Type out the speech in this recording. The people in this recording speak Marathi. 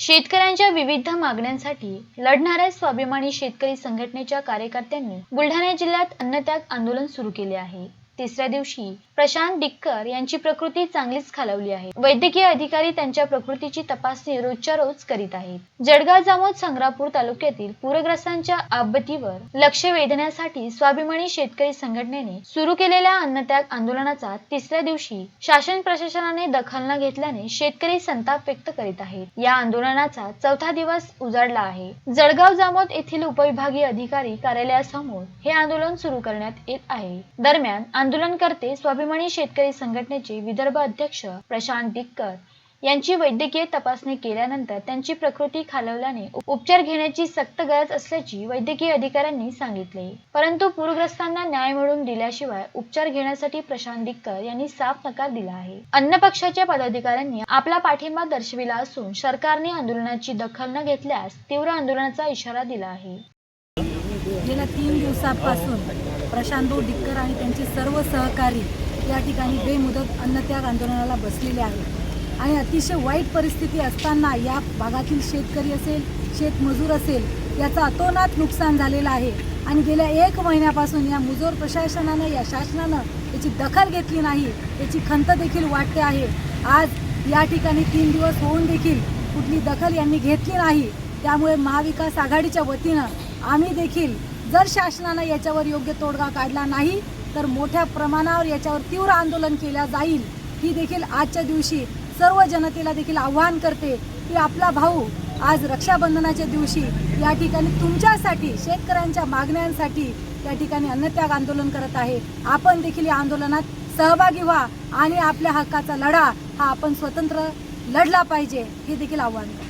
शेतकऱ्यांच्या विविध मागण्यांसाठी लढणाऱ्या स्वाभिमानी शेतकरी संघटनेच्या कार्यकर्त्यांनी बुलढाणा जिल्ह्यात अन्नत्याग आंदोलन सुरू केले आहे. तिसऱ्या दिवशी प्रशांत डिक्कर यांची प्रकृती चांगलीच खालावली आहे. वैद्यकीय अधिकारी त्यांच्या प्रकृतीची तपासणी रोजच्या रोज करीत आहेत. जळगाव जामोद संग्रापूर तालुक्यातील पूरग्रस्तांच्या आपत्तीवर लक्ष वेधण्यासाठी स्वाभिमानी शेतकरी संघटनेने सुरू केलेल्या अन्नत्याग आंदोलनाचा तिसऱ्या दिवशी शासन प्रशासनाने दखल न घेतल्याने शेतकरी संताप व्यक्त करीत आहेत. या आंदोलनाचा चौथा दिवस उजाडला आहे. जळगाव जामोद येथील उपविभागीय अधिकारी कार्यालयासमोर हे आंदोलन सुरू करण्यात येत आहे. दरम्यान आंदोलनकर्ते स्वाभिमानी शेतकरी संघटनेचे विदर्भ अध्यक्ष प्रशांत दिक्कर यांची वैद्यकीय तपासणी केल्यानंतर त्यांची प्रकृती खालवल्याने उपचार घेण्याची सक्त गरज असल्याची वैद्यकीय अधिकाऱ्यांनी सांगितले. परंतु पूरग्रस्तांना न्याय मिळवून दिल्याशिवाय उपचार घेण्यासाठी प्रशांत दिक्कर यांनी साफ नकार दिला आहे. अन्न पक्षाच्या पदाधिकाऱ्यांनी आपला पाठिंबा दर्शविला असून सरकारने आंदोलनाची दखल न घेतल्यास तीव्र आंदोलनाचा इशारा दिला आहे. गेल्या तीन दिवसापासून प्रशांत डिक्कर आणि त्यांचे सर्व सहकारी या ठिकाणी बेमुदत अन्नत्याग आंदोलनाला बसलेले आहेत. आणि अतिशय वाईट परिस्थिती असताना या भागातील शेतकरी असेल शेतमजूर असेल याचं अतोनात नुकसान झालेलं आहे. आणि गेल्या एक महिन्यापासून या मुजोर प्रशासनानं या शासनानं याची दखल घेतली नाही याची खंत देखील वाटते आहे. आज या ठिकाणी तीन दिवस होऊन देखील कुठली दखल यांनी घेतली नाही. त्यामुळे महाविकास आघाडीच्या वतीनं आम्ही देखील जर शासनानं याच्यावर योग्य तोडगा काढला नाही तर मोठ्या प्रमाणावर याच्यावर तीव्र आंदोलन केल्या जाईल. ही देखील आजच्या दिवशी सर्व जनतेला देखील आव्हान करते की आपला भाऊ आज रक्षाबंधनाच्या दिवशी या ठिकाणी तुमच्यासाठी शेतकऱ्यांच्या मागण्यांसाठी या ठिकाणी अन्नत्याग आंदोलन करत आहे. आपण देखील या आंदोलनात सहभागी व्हा आणि आपल्या हक्काचा लढा हा आपण स्वतंत्र लढला पाहिजे हे देखील आव्हान करतो.